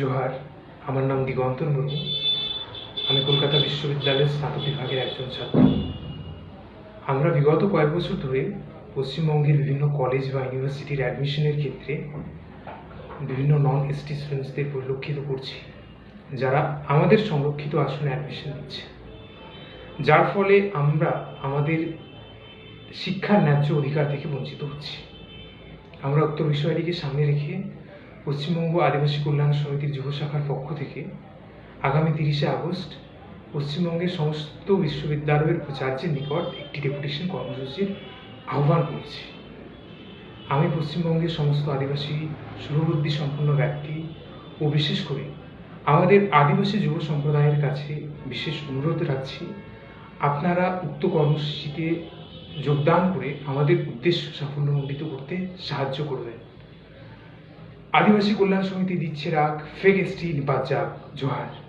জোহার। আমার নাম দিগন্তর মুর্মু আমি কলকাতা বিশ্ববিদ্যালয়ের স্নাতক বিভাগের একজন ছাত্র। আমরা বিগত কয়েক বছর ধরে পশ্চিমবঙ্গের বিভিন্ন কলেজ বা ইউনিভার্সিটির অ্যাডমিশনের ক্ষেত্রে বিভিন্ন নন এসটি স্টুডেন্টসদের পরিলক্ষিত করছি, যারা আমাদের সংরক্ষিত আসনে অ্যাডমিশন নিচ্ছে। যার ফলে আমরা আমাদের শিক্ষার ন্যায্য অধিকার থেকে বঞ্চিত হচ্ছি। আমরা উক্ত বিষয়টিকে সামনে রেখে পশ্চিমবঙ্গ আদিবাসী কল্যাণ সমিতির যুব শাখার পক্ষ থেকে আগামী তিরিশে আগস্ট পশ্চিমবঙ্গের সমস্ত বিশ্ববিদ্যালয়ের উপাচার্যের নিকট একটি ডেপুটেশন কর্মসূচির আহ্বান করেছি। আমি পশ্চিমবঙ্গের সমস্ত আদিবাসী, শুভবুদ্ধি সম্পন্ন ব্যক্তি ও বিশেষ করে আমাদের আদিবাসী যুব সম্প্রদায়ের কাছে বিশেষ অনুরোধ রাখছি, আপনারা উক্ত কর্মসূচিতে যোগদান করে আমাদের উদ্দেশ্য সাফল্যমণ্ডিত করতে সাহায্য করবেন। আদিবাসী কল্যাণ সমিতি দিচ্ছে রাগ ফেক স্টিল যাক জোহার।